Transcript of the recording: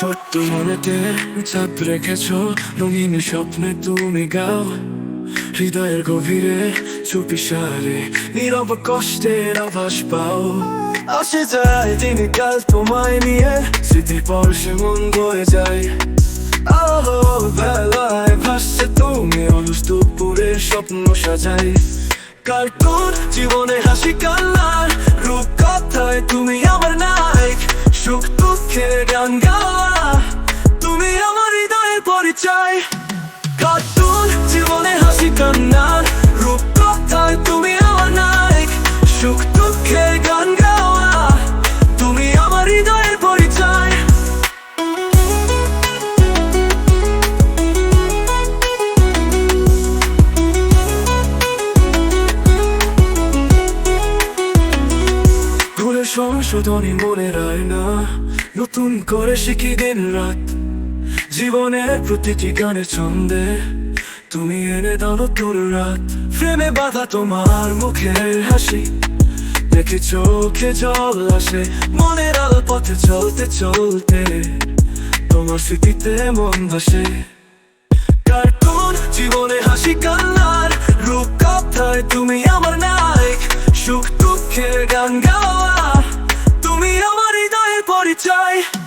ছোট্ট মনেতে চাপ রেখেছ, রঙিন স্বপ্নে তুমি গাও। হৃদয়ের গভীরে চুপি সারে নীরব কষ্টের আভাস পাও। আসে যায় দিন কাল তোমায় নিয়ে, স্মৃতির পর সে মন বয়ে যায়। বেলায় ভাসছে তুমি, অলস স্বপ্ন সাজাই। কার্টুন জীবনে হাসি কান্নার রূপ কথায় তুমি আমার নায়ক? সুখ দুঃখের গান গাওয়া সংশোধনী মনে রায় না। নতুন করে শিখি দিন রাত। জীবনের প্রতিটি গানের ছন্দে। তুমি এনে দাও নতুন রাত। ফ্রেমে বাধা তোমার মুখের হাসি। দেখে চোখে জল আসে। মনের আলো পথে চলতে চলতে তোমার স্মৃতিতে মন ভাসে। কার্টুন, জীবনে হাসি কান্নার রূপ কথায় তুমি আমার die.